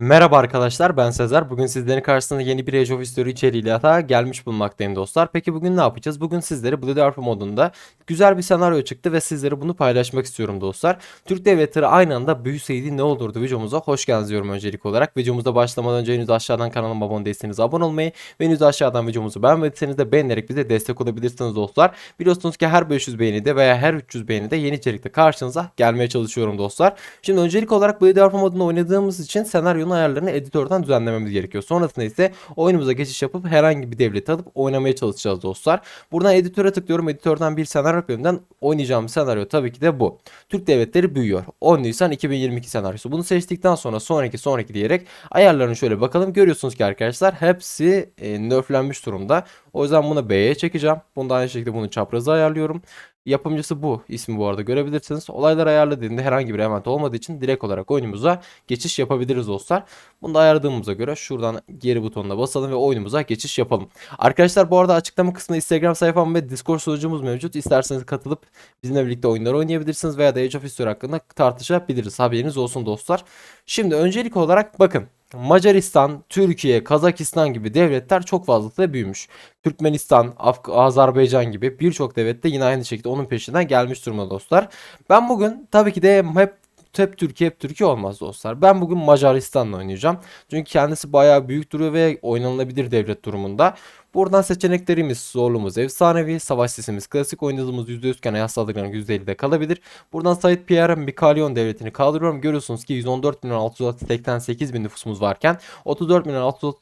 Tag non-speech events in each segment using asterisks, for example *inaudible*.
Merhaba arkadaşlar ben Sezer. Bugün sizlerin karşısında yeni bir Age of History içeriğiyle daha gelmiş bulunmaktayım dostlar. Peki bugün ne yapacağız? Bugün sizlere Blood Earth modunda güzel bir senaryo çıktı ve sizlere bunu paylaşmak istiyorum dostlar. Türk devletleri aynı anda büyüseydi ne olurdu videomuza hoş geldiniz diyorum öncelik olarak. Videomuza başlamadan önce henüz aşağıdan kanalıma abone değilseniz abone olmayı ve henüz aşağıdan videomuzu beğenmediyseniz de beğenerek bize destek olabilirsiniz dostlar. Biliyorsunuz ki her 500 beğenide veya her 300 beğenide yeni içerikte karşınıza gelmeye çalışıyorum dostlar. Şimdi öncelik olarak Blood Earth modunu oynadığımız için senaryonun ayarlarını editörden düzenlememiz gerekiyor. Sonrasında ise oyunumuza geçiş yapıp herhangi bir devleti alıp oynamaya çalışacağız dostlar. Buradan editöre tıklıyorum. Editörden bir senaryo bölümünden oynayacağım senaryo tabii ki de bu. Türk devletleri büyüyor. 10 Nisan 2022 senaryosu. Bunu seçtikten sonra sonraki sonraki diyerek ayarlarını şöyle bakalım. Görüyorsunuz ki arkadaşlar hepsi e, nerflenmiş durumda. O yüzden buna B'ye çekeceğim. Bunu da aynı şekilde bunu çaprazı ayarlıyorum. Yapımcısı bu. ismi bu arada görebilirsiniz. Olaylar ayarladığında herhangi bir event olmadığı için direkt olarak oyunumuza geçiş yapabiliriz dostlar. Bunu da ayarladığımıza göre şuradan geri butonuna basalım ve oyunumuza geçiş yapalım. Arkadaşlar bu arada açıklama kısmında Instagram sayfam ve Discord sunucumuz mevcut. İsterseniz katılıp bizimle birlikte oyunlar oynayabilirsiniz veya da Age of History hakkında tartışabiliriz. Haberiniz olsun dostlar. Şimdi öncelik olarak bakın. Macaristan, Türkiye, Kazakistan gibi devletler çok fazla büyümüş. Türkmenistan, Af- Azerbaycan gibi birçok devlet de yine aynı şekilde onun peşinden gelmiş durumda dostlar. Ben bugün tabii ki de hep hep Türkiye hep Türkiye olmaz dostlar. Ben bugün Macaristan'la oynayacağım. Çünkü kendisi bayağı büyük duruyor ve oynanılabilir devlet durumunda. Buradan seçeneklerimiz zorluğumuz efsanevi, savaş sesimiz klasik, oynadığımız %100 iken hayat saldırganlık %50'de kalabilir. Buradan Said Pierre Mikalyon devletini kaldırıyorum. Görüyorsunuz ki 114.688 bin nüfusumuz varken 34.600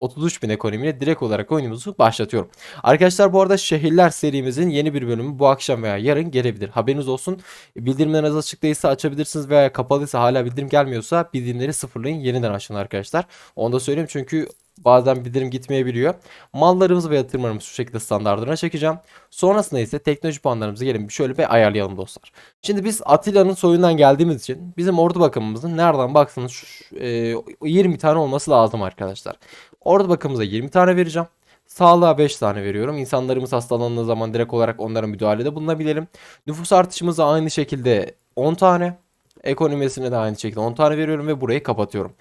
33.000 ekonomiyle direkt olarak oyunumuzu başlatıyorum. Arkadaşlar bu arada şehirler serimizin yeni bir bölümü bu akşam veya yarın gelebilir. Haberiniz olsun. Bildirimleriniz açık değilse açabilirsiniz veya kapalıysa hala bildirim gelmiyorsa bildirimleri sıfırlayın yeniden açın arkadaşlar. Onu da söyleyeyim çünkü bazen bildirim gitmeyebiliyor. Mallarımızı ve yatırımlarımızı şu şekilde standartlarına çekeceğim. Sonrasında ise teknoloji puanlarımızı gelin şöyle bir ayarlayalım dostlar. Şimdi biz Atilla'nın soyundan geldiğimiz için bizim ordu bakımımızın nereden baksanız şu, e, 20 tane olması lazım arkadaşlar. Ordu bakımımıza 20 tane vereceğim. Sağlığa 5 tane veriyorum. İnsanlarımız hastalandığı zaman direkt olarak onlara müdahalede bulunabilelim. Nüfus artışımıza aynı şekilde 10 tane. Ekonomisine de aynı şekilde 10 tane veriyorum ve burayı kapatıyorum.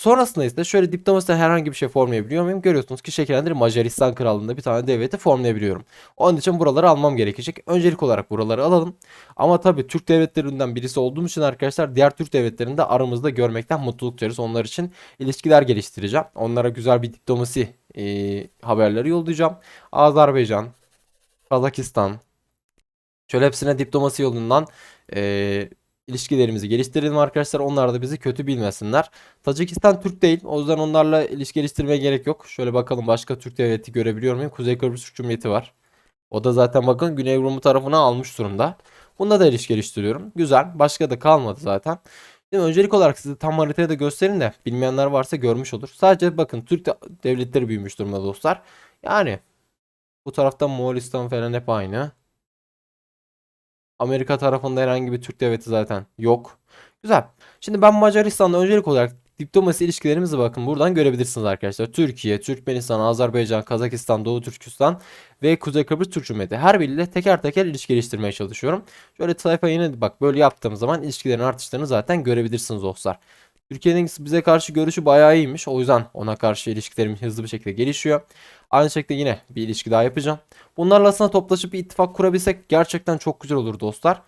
Sonrasında ise şöyle diplomaside herhangi bir şey formlayabiliyor muyum? Görüyorsunuz ki şekillendir Macaristan Krallığı'nda bir tane devleti formlayabiliyorum. Onun için buraları almam gerekecek. Öncelik olarak buraları alalım. Ama tabii Türk devletlerinden birisi olduğum için arkadaşlar diğer Türk devletlerini de aramızda görmekten mutluluk duyarız. Onlar için ilişkiler geliştireceğim. Onlara güzel bir diplomasi e, haberleri yollayacağım. Azerbaycan, Kazakistan. Şöyle hepsine diplomasi yolundan e, ilişkilerimizi geliştirelim arkadaşlar. Onlar da bizi kötü bilmesinler. Tacikistan Türk değil. O yüzden onlarla ilişki geliştirmeye gerek yok. Şöyle bakalım başka Türk devleti görebiliyor muyum? Kuzey Kıbrıs Türk Cumhuriyeti var. O da zaten bakın Güney Rum tarafına almış durumda. Bunda da ilişki geliştiriyorum. Güzel. Başka da kalmadı zaten. Şimdi öncelik olarak size tam haritayı da gösterin de bilmeyenler varsa görmüş olur. Sadece bakın Türk de- devletleri büyümüş durumda dostlar. Yani bu tarafta Moğolistan falan hep aynı. Amerika tarafında herhangi bir Türk devleti zaten yok. Güzel. Şimdi ben Macaristan'da öncelik olarak diplomasi ilişkilerimizi bakın buradan görebilirsiniz arkadaşlar. Türkiye, Türkmenistan, Azerbaycan, Kazakistan, Doğu Türkistan ve Kuzey Kıbrıs Türk Cumhuriyeti. Her biriyle teker teker ilişki geliştirmeye çalışıyorum. Şöyle sayfaya yine bak böyle yaptığım zaman ilişkilerin artışlarını zaten görebilirsiniz dostlar. Türkiye'nin bize karşı görüşü bayağı iyiymiş. O yüzden ona karşı ilişkilerim hızlı bir şekilde gelişiyor. Aynı şekilde yine bir ilişki daha yapacağım. Bunlarla aslında toplaşıp bir ittifak kurabilsek gerçekten çok güzel olur dostlar.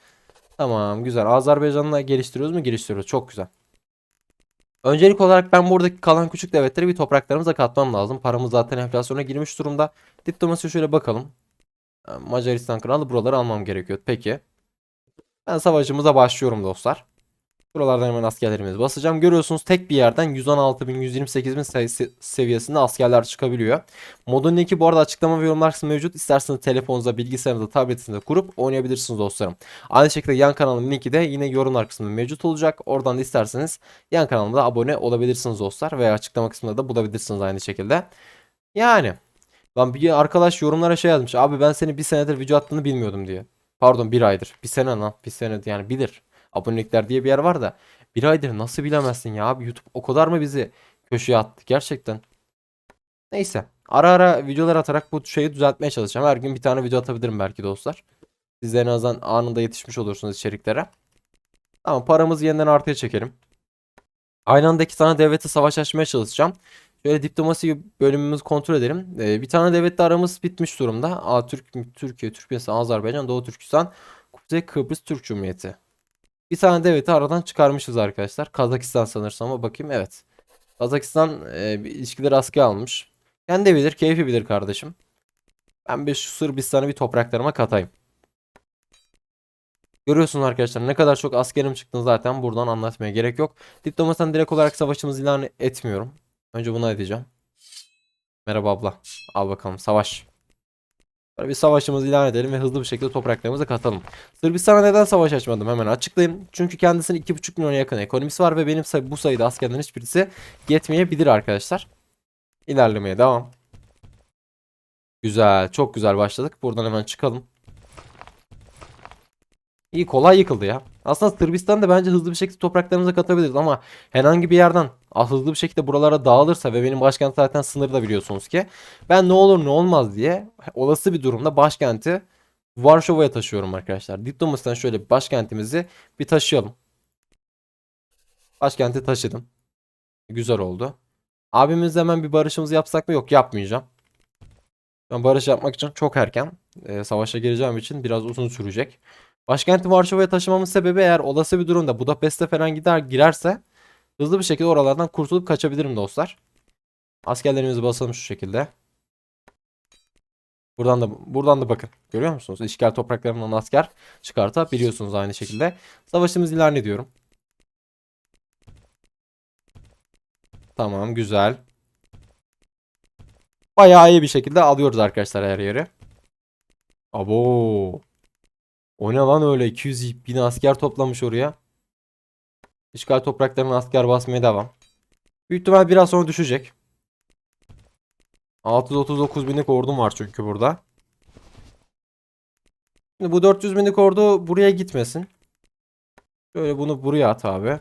Tamam güzel. Azerbaycan'la geliştiriyoruz mu? Geliştiriyoruz. Çok güzel. Öncelik olarak ben buradaki kalan küçük devletleri bir topraklarımıza katmam lazım. Paramız zaten enflasyona girmiş durumda. Diplomasiye şöyle bakalım. Macaristan kralı buraları almam gerekiyor. Peki. Ben savaşımıza başlıyorum dostlar. Buralardan hemen askerlerimizi basacağım. Görüyorsunuz tek bir yerden 116 bin 128 bin sayısı seviyesinde askerler çıkabiliyor. Modun linki bu arada açıklama ve yorumlar kısmında mevcut. İsterseniz telefonunuza, bilgisayarınıza, tabletinizde kurup oynayabilirsiniz dostlarım. Aynı şekilde yan kanalımın linki de yine yorumlar kısmında mevcut olacak. Oradan da isterseniz yan kanalıma abone olabilirsiniz dostlar. Veya açıklama kısmında da bulabilirsiniz aynı şekilde. Yani. Lan bir arkadaş yorumlara şey yazmış. Abi ben seni bir senedir video attığını bilmiyordum diye. Pardon bir aydır. Bir sene lan. Bir sene yani bilir. Abonelikler diye bir yer var da. Bir aydır nasıl bilemezsin ya abi YouTube o kadar mı bizi köşeye attı gerçekten. Neyse. Ara ara videolar atarak bu şeyi düzeltmeye çalışacağım. Her gün bir tane video atabilirim belki dostlar. Siz de en azından anında yetişmiş olursunuz içeriklere. Tamam paramızı yeniden artıya çekelim. Aynı anda iki tane devlete savaş açmaya çalışacağım. Şöyle diplomasi bölümümüzü kontrol edelim. Ee, bir tane devletle aramız bitmiş durumda. A, Türk, Türkiye, Türkmenistan, Azerbaycan, Doğu Türkistan, Kuzey Kıbrıs Türk Cumhuriyeti. Bir tane devleti aradan çıkarmışız arkadaşlar. Kazakistan sanırsam ama bakayım evet. Kazakistan e, ilişkileri askıya almış. Kendi bilir, keyfi bilir kardeşim. Ben bir şu Sırbistan'ı bir topraklarıma katayım. Görüyorsunuz arkadaşlar ne kadar çok askerim çıktığını zaten buradan anlatmaya gerek yok. Diplomasiden direkt olarak savaşımızı ilan etmiyorum. Önce bunu edeceğim. Merhaba abla. Al bakalım savaş. Böyle bir savaşımızı ilan edelim ve hızlı bir şekilde topraklarımıza katalım. Sırbistan'a neden savaş açmadım hemen açıklayayım. Çünkü kendisinin 2,5 milyona yakın ekonomisi var ve benim say- bu sayıda askerden hiçbirisi yetmeyebilir arkadaşlar. İlerlemeye devam. Güzel, çok güzel başladık. Buradan hemen çıkalım. İyi kolay yıkıldı ya. Aslında Sırbistan da bence hızlı bir şekilde topraklarımıza katabiliriz ama herhangi bir yerden hızlı bir şekilde buralara dağılırsa ve benim başkent zaten sınırda biliyorsunuz ki ben ne olur ne olmaz diye olası bir durumda başkenti Varşova'ya taşıyorum arkadaşlar. Diplomasiden şöyle başkentimizi bir taşıyalım. Başkenti taşıdım. Güzel oldu. Abimizle hemen bir barışımızı yapsak mı? Yok yapmayacağım. Ben barış yapmak için çok erken. Ee, savaşa gireceğim için biraz uzun sürecek. Başkenti Varşova'ya taşımamın sebebi eğer olası bir durumda Budapest'e falan gider girerse hızlı bir şekilde oralardan kurtulup kaçabilirim dostlar. Askerlerimizi basalım şu şekilde. Buradan da buradan da bakın. Görüyor musunuz? İşgal topraklarından asker çıkartabiliyorsunuz aynı şekilde. Savaşımızı ilan ediyorum. Tamam güzel. Bayağı iyi bir şekilde alıyoruz arkadaşlar her yeri. Abo. O ne lan öyle 200 bin asker toplamış oraya. İşgal topraklarına asker basmaya devam. Büyük ihtimal biraz sonra düşecek. 639 binlik ordum var çünkü burada. Şimdi bu 400 binlik ordu buraya gitmesin. Şöyle bunu buraya at abi.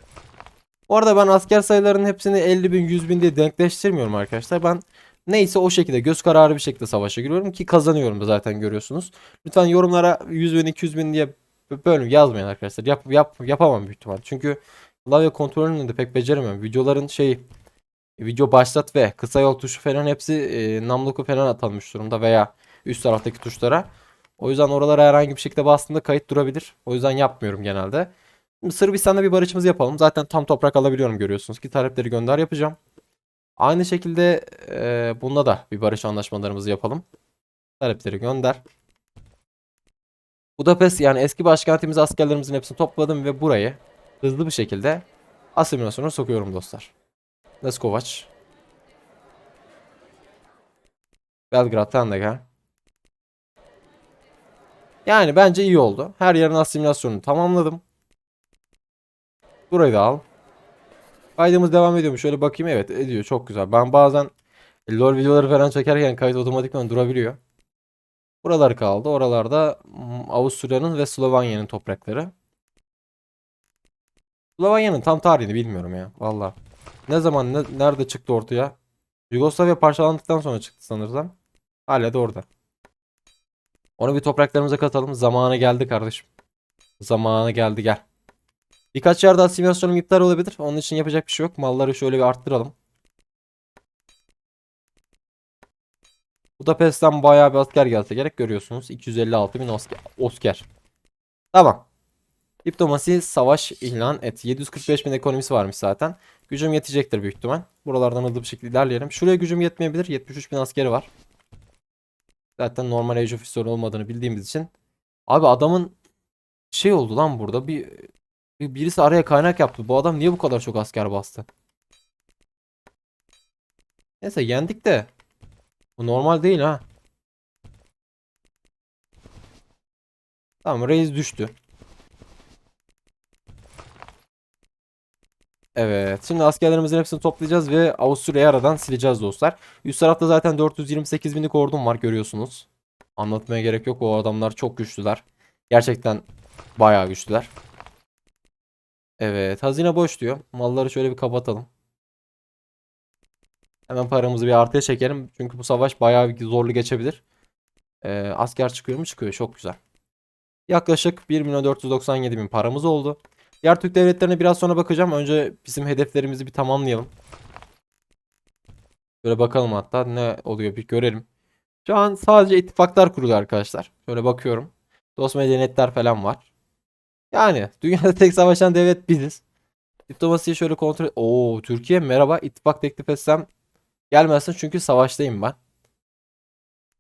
Bu arada ben asker sayılarının hepsini 50 bin 100 bin diye denkleştirmiyorum arkadaşlar. Ben neyse o şekilde göz kararı bir şekilde savaşa giriyorum ki kazanıyorum zaten görüyorsunuz. Lütfen yorumlara 100 bin 200 bin diye bölüm yazmayın arkadaşlar. Yap, yap, yapamam büyük ihtimal. Çünkü klavye kontrolünü de pek beceremiyorum. Videoların şey video başlat ve kısa yol tuşu falan hepsi e, namluku falan atanmış durumda veya üst taraftaki tuşlara. O yüzden oralara herhangi bir şekilde bastığında kayıt durabilir. O yüzden yapmıyorum genelde. Şimdi Sırbistan'da bir barışımızı yapalım. Zaten tam toprak alabiliyorum görüyorsunuz ki talepleri gönder yapacağım. Aynı şekilde e, bunda da bir barış anlaşmalarımızı yapalım. Talepleri gönder. Budapest yani eski başkentimiz askerlerimizin hepsini topladım ve burayı hızlı bir şekilde asimilasyona sokuyorum dostlar. Leskovac. Belgrad'dan da gel. Yani bence iyi oldu. Her yerin asimilasyonunu tamamladım. Burayı da al. Kaydımız devam ediyor mu? Şöyle bakayım. Evet ediyor. Çok güzel. Ben bazen LoL videoları falan çekerken kayıt otomatikman durabiliyor. Buralar kaldı. Oralarda hmm, Avusturya'nın ve Slovanya'nın toprakları. Slovanya'nın tam tarihini bilmiyorum ya. Valla. Ne zaman ne, nerede çıktı ortaya? Yugoslavya parçalandıktan sonra çıktı sanırsam. Hala da orada. Onu bir topraklarımıza katalım. Zamanı geldi kardeşim. Zamanı geldi gel. Birkaç yerde asimilasyonum iptal olabilir. Onun için yapacak bir şey yok. Malları şöyle bir arttıralım. Budapest'ten bayağı bir asker gelse gerek görüyorsunuz. 256 bin asker. asker. Tamam. Diplomasi savaş ilan et. 745 bin ekonomisi varmış zaten. Gücüm yetecektir büyük ihtimal. Buralardan hızlı bir şekilde ilerleyelim. Şuraya gücüm yetmeyebilir. 73 bin askeri var. Zaten normal Age of History olmadığını bildiğimiz için. Abi adamın şey oldu lan burada. Bir, bir birisi araya kaynak yaptı. Bu adam niye bu kadar çok asker bastı? Neyse yendik de. Bu normal değil ha. Tamam reis düştü. Evet. Şimdi askerlerimizin hepsini toplayacağız ve Avusturya'yı aradan sileceğiz dostlar. Üst tarafta zaten 428 binlik ordum var görüyorsunuz. Anlatmaya gerek yok. O adamlar çok güçlüler. Gerçekten bayağı güçlüler. Evet. Hazine boş diyor. Malları şöyle bir kapatalım. Hemen paramızı bir artıya çekelim. Çünkü bu savaş bayağı bir zorlu geçebilir. Ee, asker çıkıyor mu? Çıkıyor. Çok güzel. Yaklaşık 1 milyon 497 bin paramız oldu. Diğer Türk devletlerine biraz sonra bakacağım. Önce bizim hedeflerimizi bir tamamlayalım. Böyle bakalım hatta ne oluyor bir görelim. Şu an sadece ittifaklar kurulu arkadaşlar. Şöyle bakıyorum. Dost medeniyetler falan var. Yani dünyada *laughs* tek savaşan devlet biziz. Diplomasiyi şöyle kontrol... Oo Türkiye merhaba. İttifak teklif etsem gelmezsin çünkü savaştayım ben.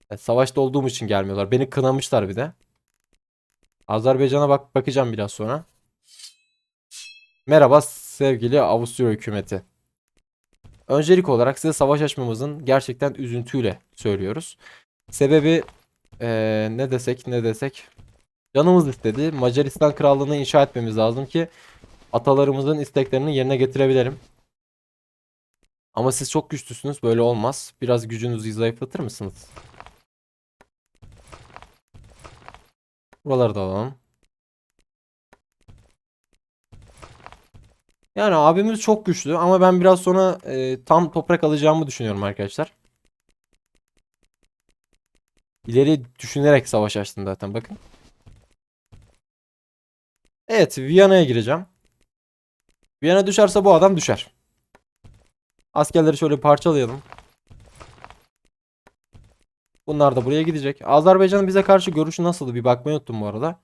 Evet, savaşta olduğum için gelmiyorlar. Beni kınamışlar bir de. Azerbaycan'a bak bakacağım biraz sonra. Merhaba sevgili Avusturya hükümeti. Öncelik olarak size savaş açmamızın gerçekten üzüntüyle söylüyoruz. Sebebi eee, ne desek ne desek canımız istedi. Macaristan krallığını inşa etmemiz lazım ki atalarımızın isteklerini yerine getirebilelim. Ama siz çok güçlüsünüz. Böyle olmaz. Biraz gücünüzü zayıflatır mısınız? Buraları da alalım. Yani abimiz çok güçlü ama ben biraz sonra e, tam toprak alacağımı düşünüyorum arkadaşlar. İleri düşünerek savaş açtım zaten bakın. Evet Viyana'ya gireceğim. Viyana düşerse bu adam düşer. Askerleri şöyle parçalayalım. Bunlar da buraya gidecek. Azerbaycan'ın bize karşı görüşü nasıldı bir bakmayı unuttum bu arada.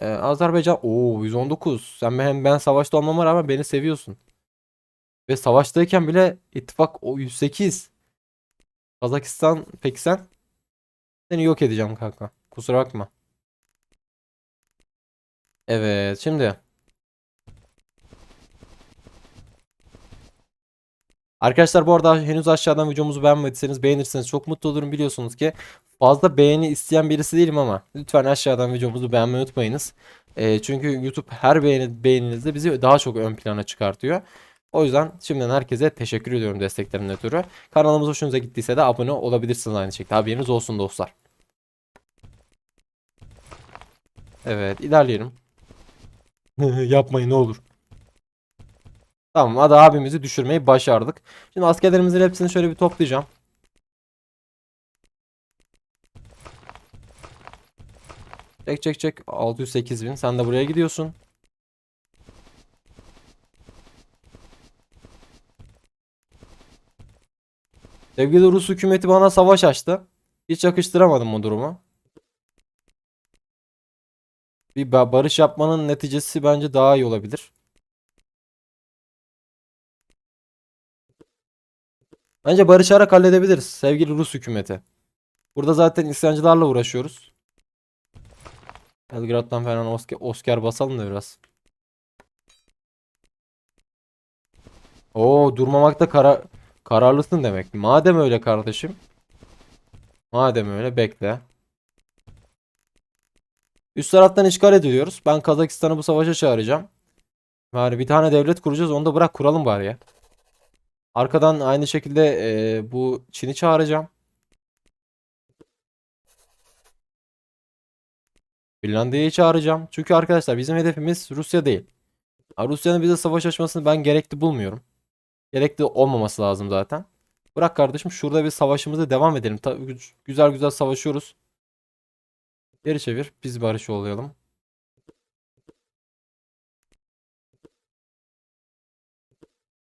Ee, Azerbaycan o 119. Sen ben, ben savaşta olmama rağmen beni seviyorsun. Ve savaştayken bile ittifak o 108. Kazakistan peki sen? Seni yok edeceğim kanka. Kusura bakma. Evet şimdi. Arkadaşlar bu arada henüz aşağıdan videomuzu beğenmediyseniz beğenirseniz çok mutlu olurum biliyorsunuz ki fazla beğeni isteyen birisi değilim ama lütfen aşağıdan videomuzu beğenmeyi unutmayınız. Ee, çünkü YouTube her beğeni, beğeninizde bizi daha çok ön plana çıkartıyor. O yüzden şimdiden herkese teşekkür ediyorum desteklerinden ötürü. Kanalımız hoşunuza gittiyse de abone olabilirsiniz aynı şekilde. Haberiniz olsun dostlar. Evet ilerleyelim. *laughs* Yapmayın ne olur. Tamam hadi abimizi düşürmeyi başardık. Şimdi askerlerimizin hepsini şöyle bir toplayacağım. Çek çek çek 608 bin sen de buraya gidiyorsun. Sevgili Rus hükümeti bana savaş açtı. Hiç yakıştıramadım bu durumu. Bir ba- barış yapmanın neticesi bence daha iyi olabilir. Bence barışarak halledebiliriz sevgili Rus hükümeti. Burada zaten isyancılarla uğraşıyoruz. Belgrad'dan falan Oscar, Oscar basalım da biraz. Oo durmamakta kara kararlısın demek. Madem öyle kardeşim. Madem öyle bekle. Üst taraftan işgal ediliyoruz. Ben Kazakistan'ı bu savaşa çağıracağım. Yani bir tane devlet kuracağız. Onu da bırak kuralım bari ya. Arkadan aynı şekilde e, bu Çin'i çağıracağım. Finlandiya'yı çağıracağım. Çünkü arkadaşlar bizim hedefimiz Rusya değil. Rusya'nın bize savaş açmasını ben gerekli bulmuyorum. Gerekli olmaması lazım zaten. Bırak kardeşim şurada bir savaşımıza devam edelim. Ta- gü- güzel güzel savaşıyoruz. Geri çevir. Biz barış olalım.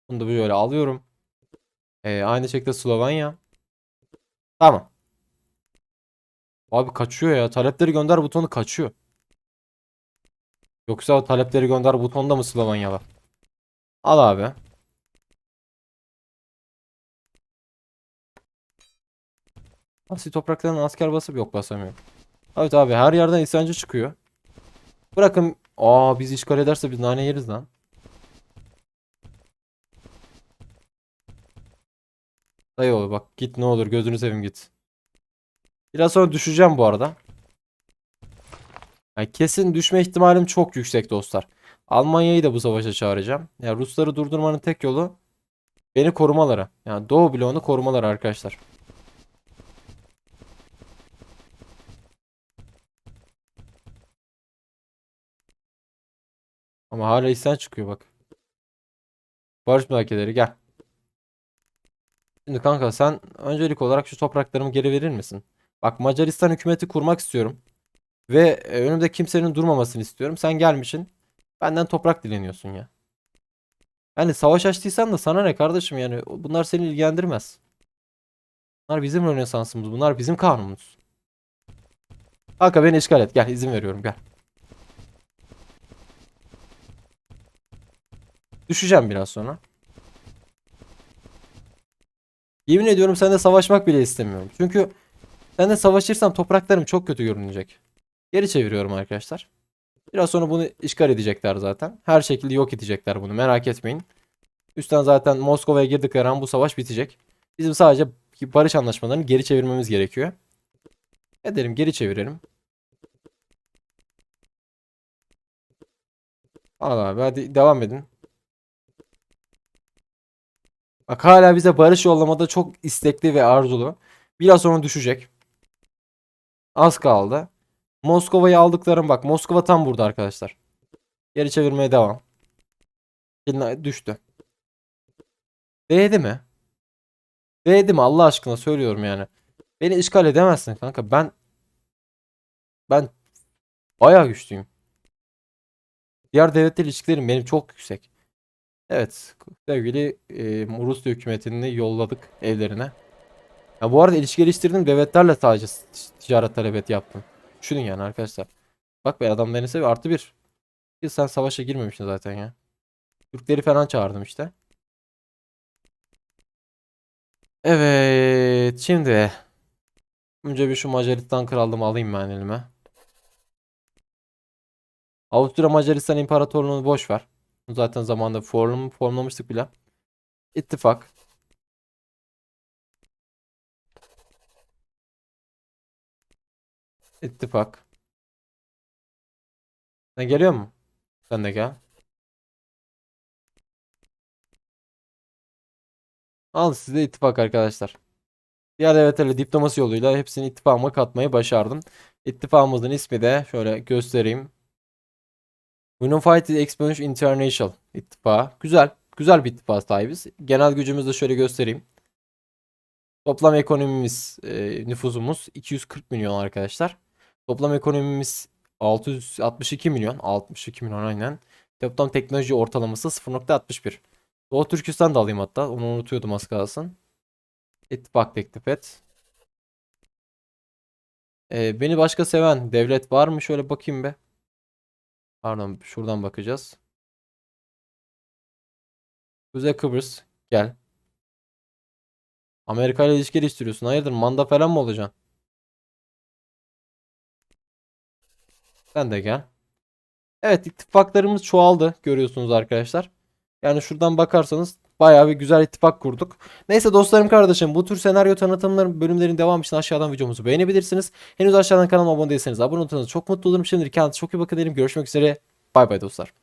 Bunu da böyle alıyorum. Ee, aynı şekilde Slovenya. Tamam. Abi kaçıyor ya. Talepleri gönder butonu kaçıyor. Yoksa o talepleri gönder butonda mı Slovenyalı? Al abi. Asi topraklarına asker basıp yok basamıyor. Evet abi her yerden isyancı çıkıyor. Bırakın. Aa biz işgal ederse biz nane yeriz lan. Dayı olur bak git ne olur gözünü seveyim git. Biraz sonra düşeceğim bu arada. Yani kesin düşme ihtimalim çok yüksek dostlar. Almanya'yı da bu savaşa çağıracağım. Yani Rusları durdurmanın tek yolu beni korumaları. Yani Doğu bloğunu korumaları arkadaşlar. Ama hala isyan çıkıyor bak. Barış müzakereleri gel. Şimdi kanka sen öncelik olarak şu topraklarımı geri verir misin? Bak Macaristan hükümeti kurmak istiyorum. Ve e, önümde kimsenin durmamasını istiyorum. Sen gelmişsin. Benden toprak dileniyorsun ya. Yani savaş açtıysan da sana ne kardeşim yani bunlar seni ilgilendirmez. Bunlar bizim Rönesansımız, bunlar bizim kanunumuz. Kanka beni işgal et. Gel izin veriyorum gel. Düşeceğim biraz sonra. Yemin ediyorum seninle savaşmak bile istemiyorum. Çünkü seninle savaşırsam topraklarım çok kötü görünecek. Geri çeviriyorum arkadaşlar. Biraz sonra bunu işgal edecekler zaten. Her şekilde yok edecekler bunu merak etmeyin. Üstten zaten Moskova'ya girdikleri an bu savaş bitecek. Bizim sadece barış anlaşmalarını geri çevirmemiz gerekiyor. Edelim geri çevirelim. Al hadi devam edin. Bak hala bize barış yollamada çok istekli ve arzulu. Biraz sonra düşecek. Az kaldı. Moskova'yı aldıklarım bak. Moskova tam burada arkadaşlar. Geri çevirmeye devam. Yine düştü. Değdi mi? Değdi mi Allah aşkına söylüyorum yani. Beni işgal edemezsin kanka. Ben ben bayağı güçlüyüm. Diğer devletler ilişkilerim benim çok yüksek. Evet, sevgili e, Rusya hükümetini yolladık evlerine. Ya bu arada ilişki geliştirdim devletlerle sadece ticaret talebet yaptım. Düşünün yani arkadaşlar. Bak be adam seviyor artı bir. Bir sen savaşa girmemişsin zaten ya. Türkleri falan çağırdım işte. Evet şimdi. Önce bir şu Macaristan krallığımı alayım ben elime. Avusturya Macaristan İmparatorluğu'nu boş ver. Zaten zamanında form, formlamıştık bile. İttifak. İttifak. Sen geliyor mu? Sen de gel. Al size ittifak arkadaşlar. Diğer devletlerle diplomasi yoluyla hepsini ittifakıma katmayı başardım. İttifakımızın ismi de şöyle göstereyim. Unified Expansion International ittifakı. Güzel. Güzel bir ittifak sahibiz. Genel gücümüzü de şöyle göstereyim. Toplam ekonomimiz, e, nüfusumuz 240 milyon arkadaşlar. Toplam ekonomimiz 662 milyon. 62 milyon aynen. Toplam teknoloji ortalaması 0.61. Doğu Türkistan da alayım hatta. Onu unutuyordum az kalsın. İttifak teklif et. E, beni başka seven devlet var mı? Şöyle bakayım be. Pardon şuradan bakacağız. Kuzey Kıbrıs gel. Amerika ile ilişki geliştiriyorsun. Hayırdır manda falan mı olacaksın? Sen de gel. Evet ittifaklarımız çoğaldı görüyorsunuz arkadaşlar. Yani şuradan bakarsanız bayağı bir güzel ittifak kurduk. Neyse dostlarım kardeşim bu tür senaryo tanıtımları bölümlerin devamı için aşağıdan videomuzu beğenebilirsiniz. Henüz aşağıdan kanalıma abone değilseniz abone olursanız çok mutlu olurum. Şimdilik kendinize çok iyi bakın derim. Görüşmek üzere. Bay bay dostlar.